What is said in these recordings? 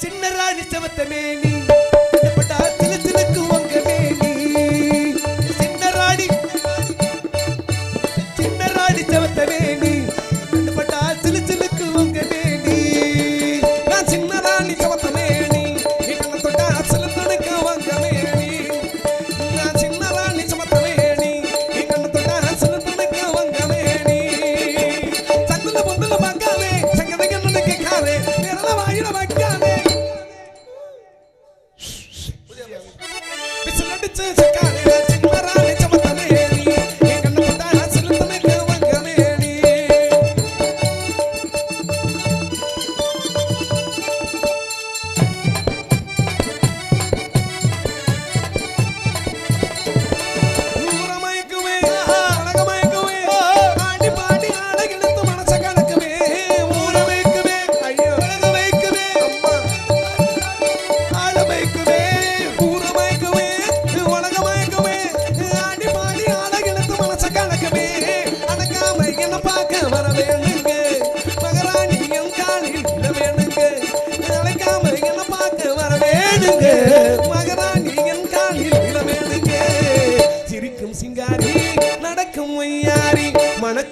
சின்னரா நிச்சவத்தமே நீ. பட்டா 这次干的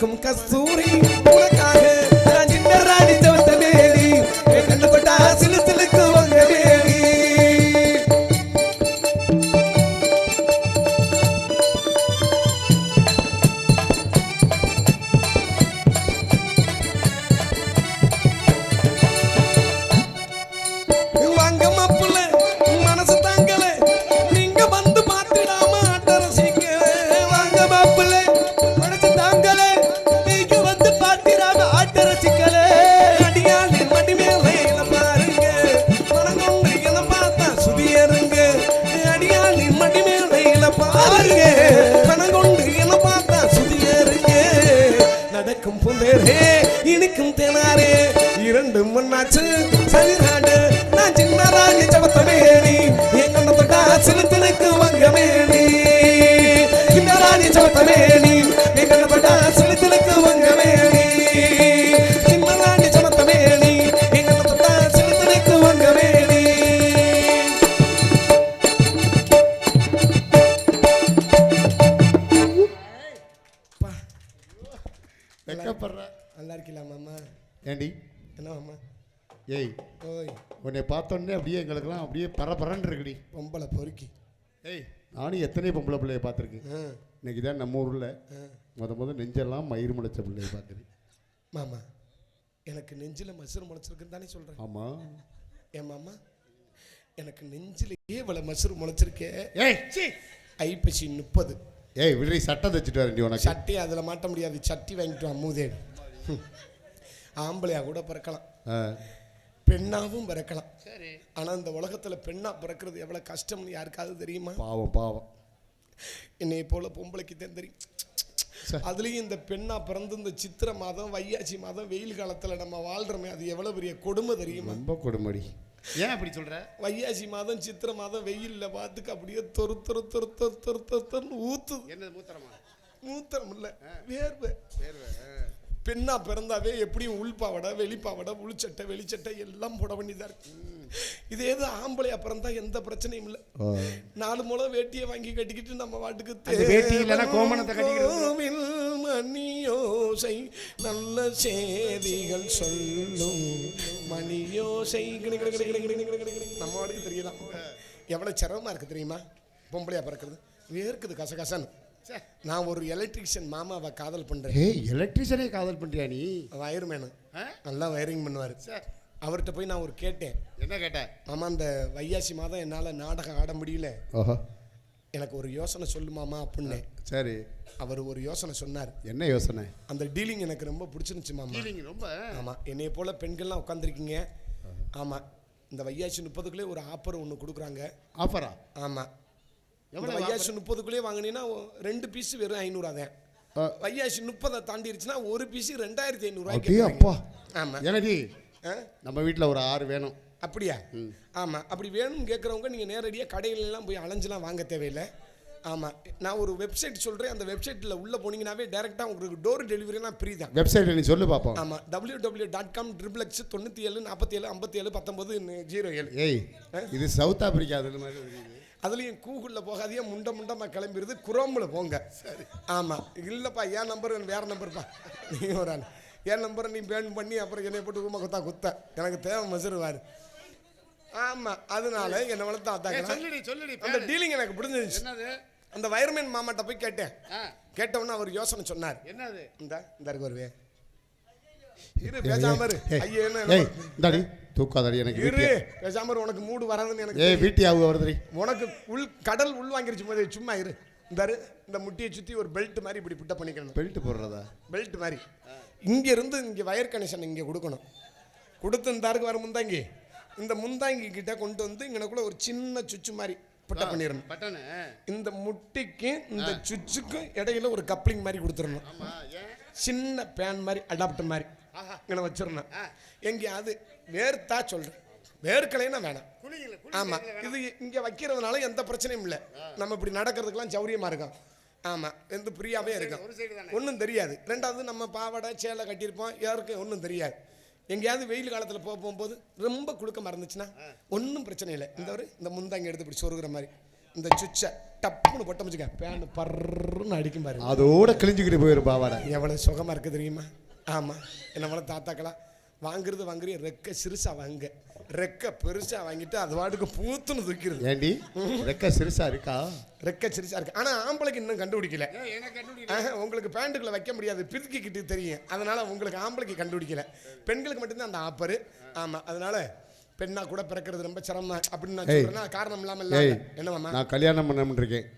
como caçula. பார்த்தோன்னே அப்படியே எங்களுக்கெல்லாம் அப்படியே பரபரன்னு இருக்குடி. பொம்பளை பொறுக்கி. ஏய் நானும் எத்தனை பொம்பளை பிள்ளைய பார்த்துருக்கேன். இன்னைக்கு தான் நம்ம ஊரில் முத முத நெஞ்செல்லாம் மயிர் முளைச்ச பிள்ளைய பார்க்குறேன் மாமா எனக்கு நெஞ்சில் மசுறு முளைச்சிருக்குன்னு தானே சொல்கிறேன் ஆமாம் ஏன் மாமா எனக்கு நெஞ்சிலேயே இவ்வளோ மசுறு முளைச்சிருக்கே. ஏய் ஐப்பசி முப்பது. ஏய் விடுறி சட்டை தைச்சிட்டு வரேன்டி உனக்கு. சட்டி அதில் மாட்ட முடியாது. சட்டி வாங்கிட்டு வா மூதே ஆம்பளையா கூட பிறக்கலாம். ஆ. பெண்ணாவும் பிறக்கலாம் ஆனால் இந்த உலகத்தில் பெண்ணா பிறக்கிறது எவ்வளோ கஷ்டம்னு யாருக்காவது தெரியுமா? பாவம் பாவம். என்னைய போல பொம்பளைக்கு தான் தெரியும். அதுலேயும் இந்த பெண்ணா பிறந்து இந்த சித்திரை மாதம் வையாசி மாதம் வெயில் காலத்தில் நம்ம வாழ்கிறோமே அது எவ்வளோ பெரிய கொடுமை தெரியுமா? ரொம்ப கொடுமடி. ஏன் அப்படி சொல்ற? வையாசி மாதம் சித்திரை மாதம் வெயில்ல பார்த்துக்கு அப்படியே தொரு தொரு தொரு தொரு தொரு தொரு தொருன்னு ஊத்துது. என்னது மூத்திரமா? மூத்திரம் இல்ல வேர்வை. பெண்ணா பிறந்தாவே எப்படியும் உள்பாவடை வெளிப்பாவடை உள்சட்டை வெளிச்சட்டை எல்லாம் போட வேண்டியதா இருக்கு. இதே இது ஆம்பளையா பிறந்தா எந்த பிரச்சனையும் இல்லை. நாலு முளம் வேட்டியை வாங்கி கட்டிக்கிட்டு நம்ம வாட்டுக்கு கோமணத்தை மணியோசை நல்ல செய்திகள் சொல்லும் மணியோசை. நம்ம வாட்டுக்கு தெரியலாம். எவ்வளவு சிரமமா இருக்கு தெரியுமா? பொம்பளையா பிறக்கிறது. வேர்க்குது கசகசன்னு. நான் ஒரு எலக்ட்ரிஷியன் மாமாவை காதல் பண்றேன். ஏய் எலக்ட்ரிஷியனே காதல் பண்றியா நீ? வயர்மேனு? நல்லா வயரிங் பண்ணுவார். அவர்கிட்ட போய் நான் ஒரு கேட்டேன். என்ன கேட்ட? மாமா அந்த வையாசி மாதம் என்னால் நாடகம் ஆட முடியல. எனக்கு ஒரு யோசனை சொல்லு மாமா அப்படின்னு. சரி. அவர் ஒரு யோசனை சொன்னார். என்ன யோசனை? அந்த டீலிங் எனக்கு ரொம்ப பிடிச்சிருந்துச்சு மாமா. ஃபீலிங் ரொம்ப? ஆமாம் என்னைய போல பெண்கள்லாம் உட்காந்துருக்கீங்க ஆமாம் இந்த வையாசி முப்பதுக்குள்ளே ஒரு ஆஃபர் ஒன்று கொடுக்குறாங்க. ஆஃபரா ஆமாம் இந்த எவ்வளவு வையாசி முப்பதுக்குள்ளேயே வாங்கினீங்கன்னா ரெண்டு பீஸ் வெறும் ஐநூறுவா தான். வையாசி முப்பதை தாண்டிருச்சுன்னா ஒரு பீஸ் ரெண்டாயிரத்தி ஐநூறுரூவாய்க்கு அப்பா? ஆமாம் எனடி ஆ? நம்ம வீட்டில் ஒரு ஆறு வேணும். அப்படியா? ஆமாம் அப்படி வேணும்னு கேட்குறவங்க நீங்கள் நேரடியாக கடையிலலாம் போய் அலைஞ்செலாம் வாங்க தேவையில்லை. ஆமாம் நான் ஒரு வெப்சைட் சொல்கிறேன் அந்த வெப்சைட்டில் உள்ளே போனீங்கன்னாவே டேரெக்டாக உங்களுக்கு டோர் டெலிவரிலாம் ஃப்ரீ தான். வெப்சைட்ல நீ சொல்லு பாப்போம். ஆமாம் W W dot com triple X தொண்ணூற்றி ஏழு நாற்பத்தி ஏழு ஐம்பத்தி ஏழு பத்தொம்பது ஜீரோ ஏழு. ஏய் இது சவுத் ஆப்பிரிக்கா அது மாதிரி. அதுலேயும் கூகுளில் போகாதீங்க முண்ட முண்டமாக கிளம்பிடுது குரோமில் போங்க. ஆமாம் இல்லைப்பா என் நம்பர் வேறு நம்பர்ப்பா நீ ஒரு ஆள். என் நம்பரை நீ பேன் பண்ணி அப்புறம் என்னை போட்டு ரூமை கொத்தா குத்த. எனக்கு தேவை மசுருவார் ஆமாம் அதனால என்னை வளர்த்தா சொல்லுடி அந்த டீலிங் எனக்கு பிடிச்சிருந்துச்சு என்னது? அந்த வயர்மேன் மாமாட்ட போய் கேட்டேன். கேட்டவுடனே அவர் யோசனை சொன்னார். என்னது? இந்த இந்த இருக்கு வருவே இரு பேசாம இரு. ஐயே என்ன ஏய் இந்தாடி தூக்காதடி எனக்கு இரு பேசாம இரு உனக்கு மூடு வராதுன்னு எனக்கு ஏய் வீட்டு ஆகு வருதுடி உனக்கு உள் கடல் உள் வாங்கிருச்சு போது சும்மா இரு. இந்த இரு, இந்த முட்டியை சுத்தி ஒரு பெல்ட் மாதிரி இப்படி புட்ட பண்ணிக்கணும். பெல்ட் போடுறதா? பெல்ட் மாதிரி. இங்க இருந்து இங்க வயர் கனெக்ஷன் இங்க கொடுக்கணும். கொடுத்து இந்த அருக்கு வர முந்தாங்கி. இந்த முந்தாங்கி கிட்ட கொண்டு வந்து இங்கனக்குள்ள ஒரு சின்ன சுச்சு மாதிரி புட்ட பண்ணிடணும். பட்டனு. இந்த முட்டிக்கு இந்த சுச்சுக்கும் இடையில ஒரு கப்ளிங் மாதிரி கொடுத்துடணும். சின்ன பேன் மாதிரி அடாப்டர் மாதிரி. இங்கே வச்சிடணும் எங்கேயாவது வேர்த்தா சொல்கிறேன் வேர்க்கலைன்னா வேணாம். ஆமாம் இது இங்கே வைக்கிறதுனால எந்த பிரச்சனையும் இல்லை. நம்ம இப்படி நடக்கிறதுக்கெல்லாம் சௌரியமாக இருக்கும். ஆமாம் எந்த ஃப்ரீயாகவே இருக்கும். ஒன்றும் தெரியாது. ரெண்டாவது நம்ம பாவாடை சேலை கட்டியிருப்போம். யாருக்கும் ஒன்றும் தெரியாது. எங்கேயாவது வெயில் காலத்தில் போக போகும்போது ரொம்ப குளுக்க மறந்துச்சுன்னா ஒன்றும் பிரச்சனை இல்லை. இந்த ஒரு இந்த முந்தாங்க எடுத்து இப்படி சொருகிற மாதிரி. இந்த சுச்சை டப்புன்னு பொட்டம் வச்சுக்க பேன் பர்ன்னு அடிக்கும் பாருங்க அதோட கிழிஞ்சுக்கிட்டு போயிரு பாவாடை. எவ்வளோ சுகமாக இருக்குது தெரியுமா? ஆமாம் என்ன போல தாத்தாக்களா வாங்குறது வாங்குறிய ரெக்க சிறுசாக வாங்க. ரெக்க பெருசாக வாங்கிட்டு அது வாட்டுக்கு பூத்துன்னு தூக்கிடுது. ஏண்டி? ரெக்க சிறுசா இருக்கா? ரெக்க சிறுசாக இருக்கு. ஆனால் ஆம்பளைக்கு இன்னும் கண்டுபிடிக்கல. உங்களுக்கு பேண்ட்டுக்குள்ள வைக்க முடியாது. பிதுக்கிக்கிட்டு தெரியும். அதனால உங்களுக்கு ஆம்பளைக்கு கண்டுபிடிக்கல. பெண்களுக்கு மட்டும்தான் அந்த ஆப்பரு ஆமாம் அதனால பெண்ணா கூட பிறக்கிறது ரொம்ப சிரமம் அப்படின்னு நான் காரணம் இல்லாமல் இல்லை. என்னவாம்மா நான் கல்யாணம் பண்ண இருக்கேன்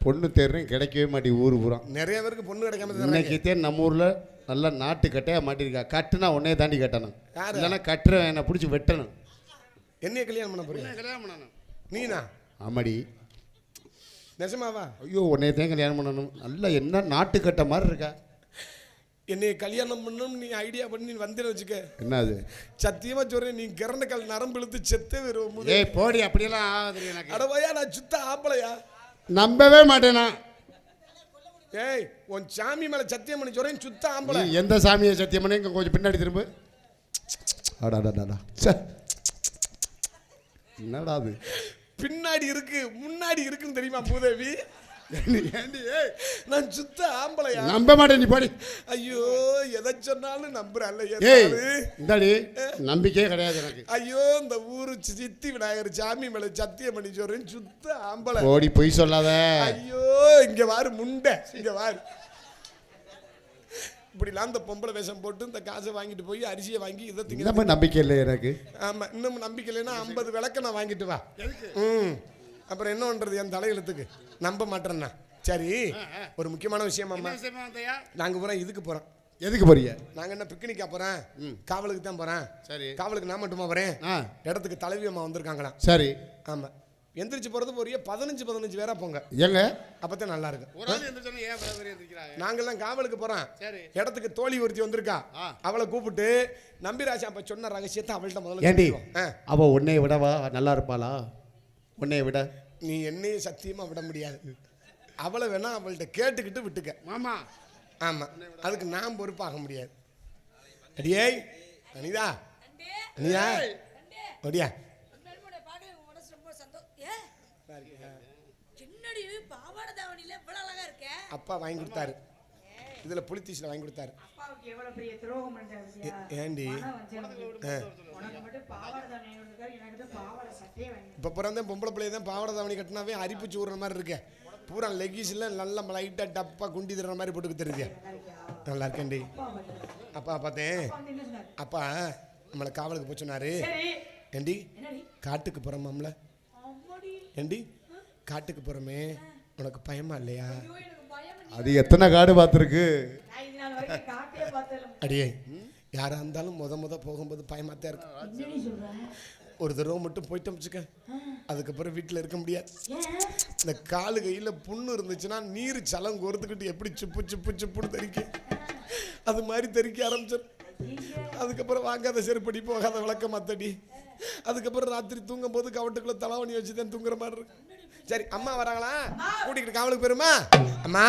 பொண்ணு தேர்றேன் கிடைக்கவே மாட்டி ஊர் பூரா. நிறைய பேருக்கு பொண்ணு கிடைக்காம. இன்னைக்கு நம்ம ஊர்ல நல்லா நாட்டு கட்டையா மாட்டிருக்கா. கட்டுனா உன்னைய தாண்டி கட்டணும்? இல்லைன்னா கட்டுறவன் என்னை பிடிச்சி வெட்டணும். என்னைய கல்யாணம் பண்ண போறீங்க கல்யாணம் பண்ணணும். நீனா? ஆமாடி. நெசமாவா ஐயோ உன்னைய தான் கல்யாணம் பண்ணணும். நல்லா என்ன நாட்டு கட்டை மாதிரி இருக்கா? என்னைய கல்யாணம் பண்ணணும் நீ ஐடியா பண்ணி வந்தேன்னு வச்சுக்க. என்ன அது சத்தியமா சொல்றேன் நீ கிறண்ட கால் நரம்பு இழுத்து செத்தே வருவோம் ஏய் போடி அப்படியெல்லாம் ஆகாது எனக்கு. அடவையா நான் சுத்த ஆம்பளையா? நம்பவே மாட்டேனா? ஏய் உன் சாமி மேல சத்தியம் பண்ணி சொல்றேன் சுத்த ஆம்பளை. நீ எந்த சாமியை சத்தியம் பண்ணி இங்க கொஞ்சம் பின்னாடி திரும்ப. அடாடாடா. என்னடா அது? பின்னாடி இருக்கு முன்னாடி இருக்குன்னு தெரியுமா பூதேவி? ஏண்டி, ஏண்டி, ஏய். நான் சுத்த ஆம்பளையா? நம்ப மாட்டேன் நீ போடி. ஐயோ எதை சொன்னாலும் நம்புறல்ல ஏய். இந்தாடி நம்பிக்கையே கிடையாது எனக்கு. ஐயோ இந்த ஊரு சித்தி விநாயகர் சாமி மேல சத்தியம் பண்ணி சொல்றேன் சுத்த ஆம்பளை. போடி பொய் சொல்லாத. ஐயோ இங்க வாரு முண்டை இங்க வாரு. இப்படிலாம் இந்த பொம்பளை வேஷம் போட்டு இந்த காசை வாங்கிட்டு போய் அரிசியை வாங்கி இதை திங்க நம்பிக்கை இல்லை எனக்கு. ஆமா இன்னும் நம்பிக்கை இல்லைன்னா ஐம்பது விளக்க நான் வாங்கிட்டு வா. ம். அப்புறம் என்ன பண்றது என் தலையெழுத்துக்கு? நம்ப மாட்டேன்னா. சரி ஒரு முக்கியமான விஷயம் அம்மா. நாங்க போறோம் இதுக்கு போறோம். எதுக்கு போறீங்க? நாங்க என்ன பிக்னிக்கா போறேன்? காவலுக்கு தான் போறேன். சரி. காவலுக்கு நான் மட்டுமா போறேன்? இடத்துக்கு தலைவி அம்மா வந்திருக்காங்களாம். சரி. ஆமா. எந்திரிச்சு போறது ஒரு பதினஞ்சு பதினஞ்சு பேரா போங்க. எங்க அப்பதான் நல்லா இருக்கும் பேர் நாங்கெல்லாம் காவலுக்கு போறோம். சரி. இடத்துக்கு தோழி ஒருத்தி வந்திருக்கா. அவளை கூப்பிட்டு நம்பிராஜா அப்ப சொன்ன ரகசியத்தை அவள்கிட்ட முதல்ல. அவ உன்னைய விடவா? நல்லா இருப்பாளா? உன்னைய விட. நீ என்னையும் சத்தியமா விட முடியாது. அவளை வேணா அவள்கிட்ட கேட்டுக்கிட்டு விட்டுக்க. மாமா. ஆமா. அதுக்கு நான் பொறுப்பாக முடியாது. அடியே அனிதா. அனிதா. என்னடி பாவாடை தாவணியில இருக்க? அப்பா வாங்கி கொடுத்தாரு. இதுல புளித்தீசில வாங்கி கொடுத்தாரு. ஏண்டி? இப்போ பிறந்தே பொம்பளை பிள்ளைய தான் பாவாடை தாவணி கட்டினாவே அரிப்பு சூடுற மாதிரி இருக்கே. பூரா லெகிஸில் நல்லா லைட்டாக டப்பாக குண்டி தர்ற மாதிரி போட்டுக்கு தெரியுது. நல்லா இருக்கேன்டி. அப்பா பார்த்தேன்? அப்பா நம்மளை காவலுக்கு சரி. ஏண்டி? காட்டுக்கு போகிறோமாம்ல ஏண்டி? காட்டுக்கு போகிறோமே உனக்கு பயமா இல்லையா? அது எத்தனை காடு பார்த்துருக்கு? அடியே யாராக இருந்தாலும் முத முத போகும்போது பயமாத்தான் இருக்கும் ஒரு தடவை மட்டும் போயிட்டோம் வச்சுக்க. அதுக்கப்புறம் வீட்டில் இருக்க முடியாது. இந்த காலு கையில் புண்ணு இருந்துச்சுன்னா நீர் சலம் கோர்த்துக்கிட்டு எப்படி சுப்பு சுப்பு சுப்புன்னு தெரிக்க அது மாதிரி தெரிக்க ஆரம்பிச்சிடும் அதுக்கப்புறம் வாங்காத செருப்படி போகாத விளக்க மத்தடி அதுக்கப்புறம் ராத்திரி தூங்கும் போது கவட்டுக்குள்ள தலாவணி வச்சு தான் தூங்குற மாதிரி இருக்கு. சரி அம்மா வராங்களா? கூட்டிக்கிட்டு காவலுக்கு போயிருமா அம்மா?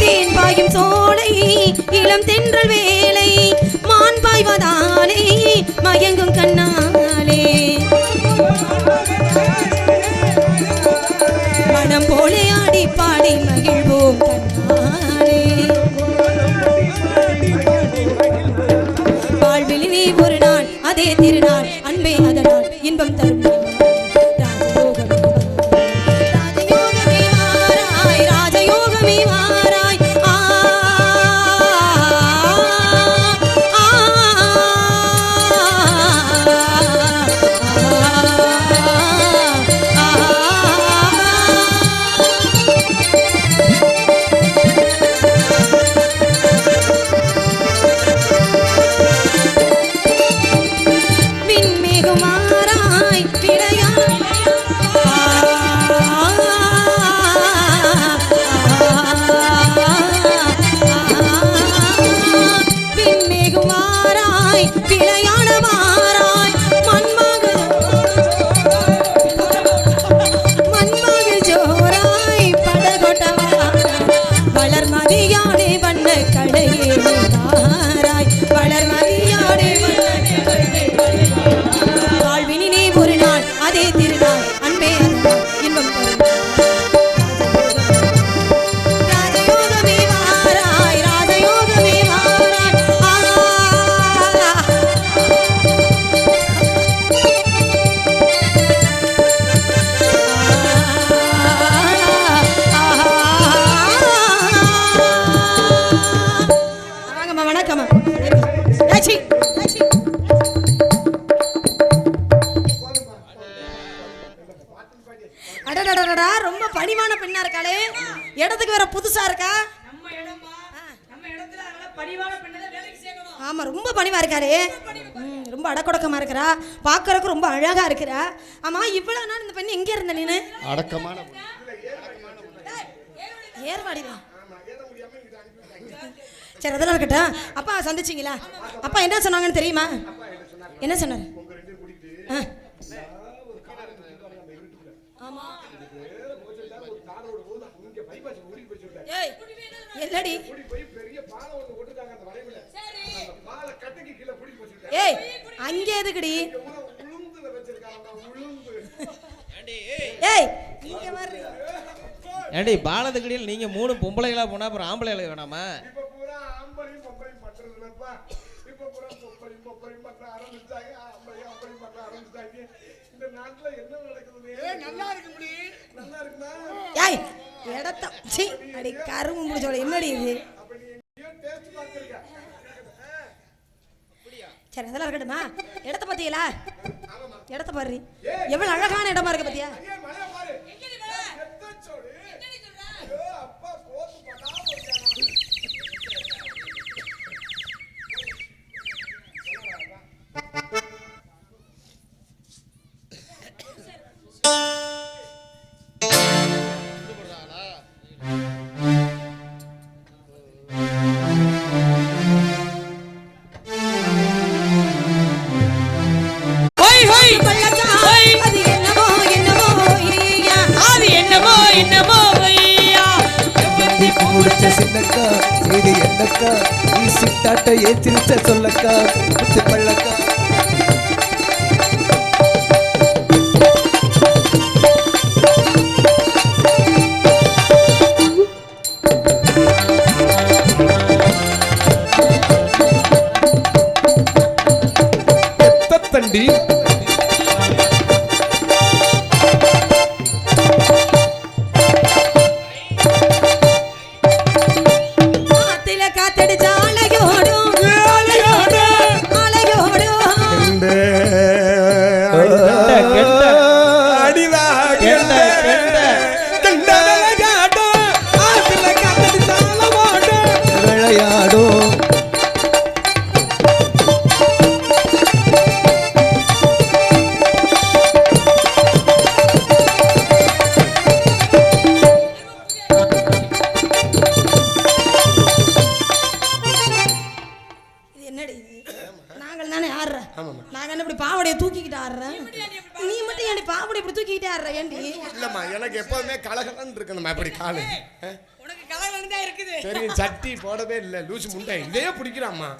தேன் பாயும் சோலை இளம் தென்றல் வேலை மான் பாய்வதாலே மயங்கும் கண்ணாலே பாடி பாடி மகிழ்வோம் கண்ணாலே வாழ்வில் நீ ஒரு நாள் அதே திருநாள். பார்க்கறதுக்கு ரொம்ப அழகா இருக்கிறா ஆமா இவ்வளவு நாள் இந்த பெண் எங்க இருந்த நீனு அடக்கமான ஏர்வாடி தான் சரி அதெல்லாம் இருக்கட்டும் அப்பா சந்திச்சிங்களா அப்பா என்ன சொன்னாங்கன்னு தெரியுமா என்ன சொன்னாரு ஆ. ஆமா ஏய் என்னடி ஏய் அங்கே எதுக்குடி ஏய் இங்க வர்றீ ஏண்டி பாலத்துக்கடியில் நீங்க மூணு பொம்பளைகளா போனா அப்புறம் ஆம்பளைகளை வேணாமா? இப்ப பூரா ஆம்பளையும் பொம்பளையும் பண்றது இல்லப்பா. இப்ப பூரா பொம்பளையும் பொம்பளையும் பண்ற ஆரம்பிச்சாங்க ஆம்பளையும் ஆம்பளையும் பண்ற ஆரம்பிச்சாங்க இந்த நாட்டுல என்ன நடக்குது? நல்லா இருக்கு முடி. நல்லா இருக்குமா ஏய் இடத்த சி அடி கரும்பு முடிச்சோட என்னடி இது அப்ப நீ எங்கேயோ டேஸ்ட் பார்த்திருக்க சரி அதெல்லாம் இருக்கட்டுமா? இடத்த பாத்தீங்களா இடத்த பாரு எவ்வளவு அழகான இடமா இருக்கு பாத்தியா Valentín இருக்கணும்மா இப்படி காலு ஆ? உனக்கு கலகலன்னு தான் இருக்குது. தெரியும் சட்டி போடவே இல்லை. லூசு முண்டை. இதே பிடிக்கிறாம்மா.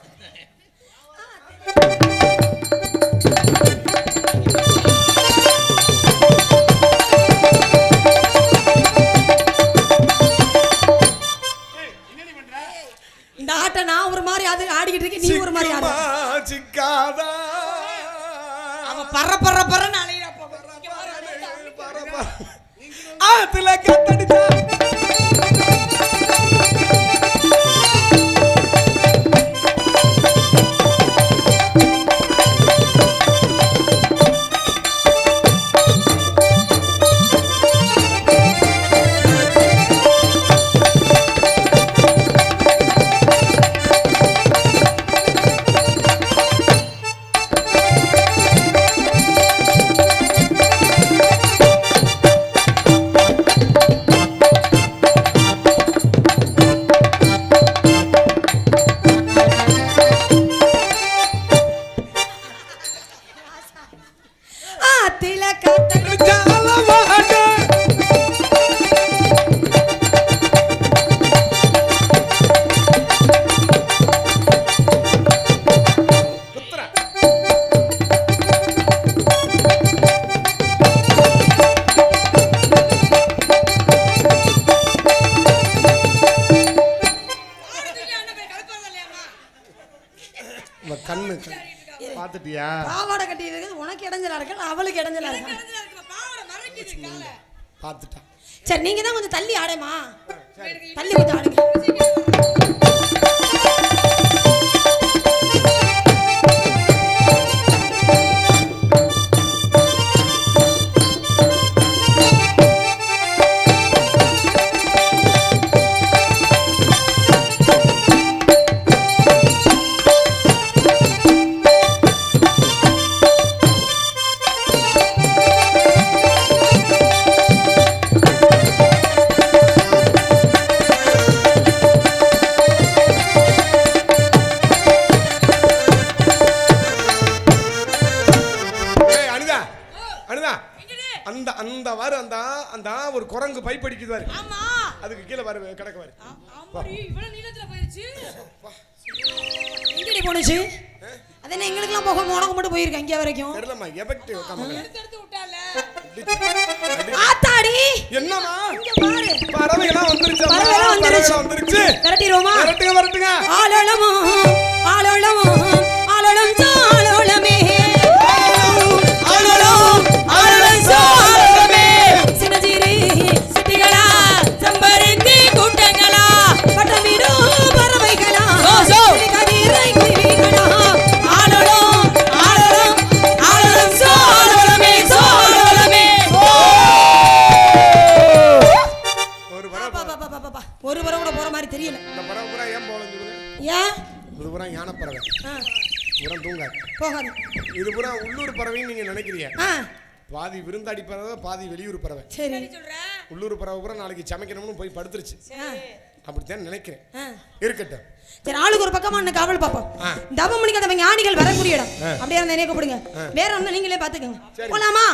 இந்த ஆட்டை நான் ஒரு மாதிரி அது ஆடிக்கிட்டு இருக்கேன் நீ ஒரு மாதிரி ஆடு. சிக்காதா? அவன் பற பற பறன்னு அலையிறா ஆத்துல கத்தடிச்சா பார்த்துட்டியா பாவாடை கட்டி இருக்குது உனக்கு இடைஞ்சலா இருக்கு? அவளுக்கு இடைஞ்சலா இருக்கு? பாவாடை மறைக்குது காலை பார்த்துட்டா. சரி நீங்க தான் கொஞ்சம் தள்ளி ஆடேமா தள்ளி கொஞ்சம் ஆடுங்க. அது என்ன எங்களுக்கெல்லாம் போக உனக்கு மட்டும் போயிருக்கேன் இங்கே வரைக்கும். தெரியலம்மா எஃபெக்ட் ஆத்தாடி. என்னம்மா? இங்க பாரு. பறவைகள்லாம் வந்துருச்சு பறவைலாம் வந்துருச்சு. வந்துருச்சு. விரட்டிடுவோமா? விரட்டுங்க விரட்டுங்க. ஆளோளமோ ஆளோளம் இது பூரா யானை பறவை. ஆ, பூரா தூங்காது போகாது. இது பூரா உள்ளூர் பறவைன்னு நீங்க நினைக்கிறீங்க. பாதி விருந்தாடி பறவை பாதி வெளியூர் பறவை. சரி. உள்ளூர் பறவை பூரா நாளைக்கு சமைக்கணும்னு போய் படுத்துருச்சு. அப்படித்தான் நினைக்கிறேன். இருக்கட்டும். சரி ஆளுக்கு ஒரு பக்கமா ஒண்ணு காவல் பாப்போம் ஆ. தவம் பண்ணிக்காத ஞானிகள் வரக்கூடிய இடம். அப்படியே இருந்தா என்னைய கூப்பிடுங்க. வேற ஒண்ணு நீங்களே பாத்துக்கோங்க போலாமா.